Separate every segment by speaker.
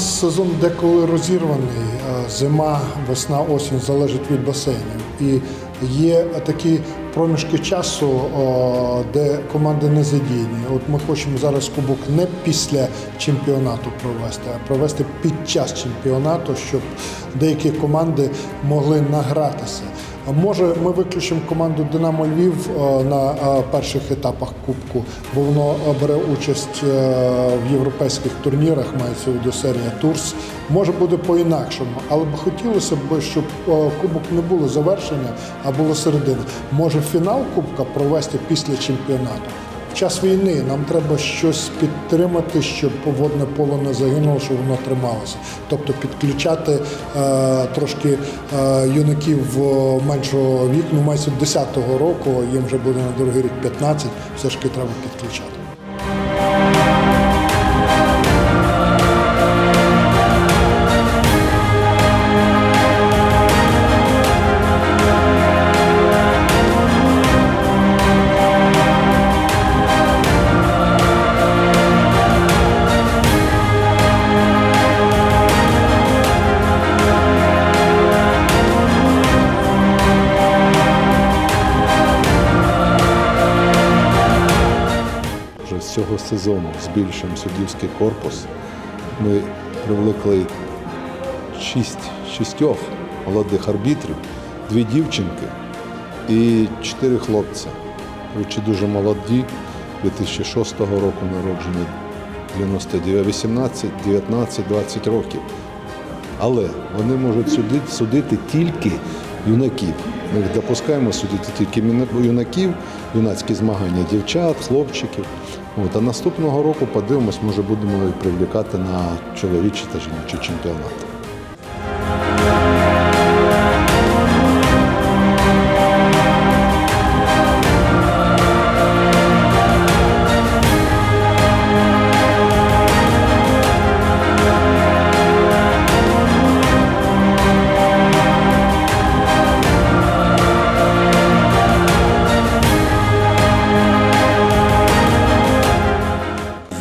Speaker 1: нас сезон деколи розірваний. Зима, весна, осінь залежить від басейнів. І є такі проміжки часу, де команди не задіяні. От ми хочемо зараз кубок не після чемпіонату провести, а провести під час чемпіонату, щоб деякі команди могли награтися. Може, ми виключимо команду Динамо Львів е, на е, перших етапах Кубку, бо воно е, бере участь в європейських турнірах, мається до серія Турс. Може буде по-інакшому, але б хотілося б, щоб Кубок не було завершення, а було середина. Може фінал Кубка провести після чемпіонату. В час війни нам треба щось підтримати, щоб водне поле не загинуло, щоб воно трималося. Тобто підключати е, трошки е, юнаків меншого віку, ну майже 10-го року, їм вже буде на другий рік 15, все ж таки треба підключати.
Speaker 2: З цього сезону збільшуємо суддівський корпус. Ми привлекли шість, шістьох молодих арбітрів, дві дівчинки і чотири хлопця. Речі дуже молоді, 2006 року народжені, 99, 18, 19, 20 років. Але вони можуть судити, судити тільки юнаків. Ми допускаємо судити тільки юнаків, юнацькі змагання дівчат, хлопчиків. От, а наступного року подивимось, може будемо привлікати на чоловічі та жіночі чемпіонати.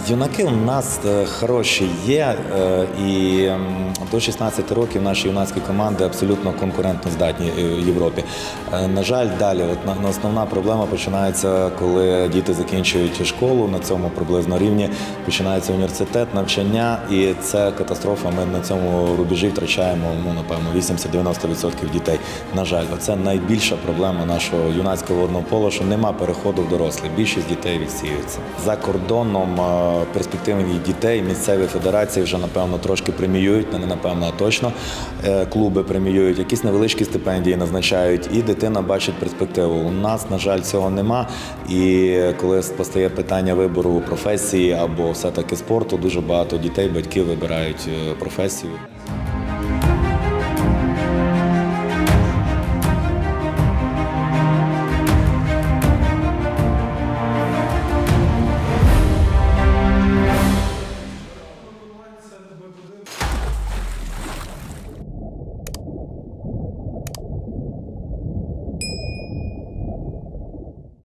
Speaker 3: Юнаки у нас е, хороші є, е, і до 16 років наші юнацькі команди абсолютно конкурентно здатні е, в Європі. На жаль, далі от на- на основна проблема починається, коли діти закінчують школу на цьому приблизно рівні, починається університет, навчання, і це катастрофа. Ми на цьому рубежі втрачаємо ну напевно 80-90% дітей. На жаль, це найбільша проблема нашого юнацького водного пола, що нема переходу в дорослі. Більшість дітей відсіюється за кордоном. Перспективних дітей місцеві федерації вже напевно трошки преміюють, не напевно, а точно. Е, Клуби преміюють, якісь невеличкі стипендії назначають, і дитина бачить перспективу. У нас, на жаль, цього нема. І коли постає питання вибору професії або все-таки спорту, дуже багато дітей, батьків вибирають е, професію.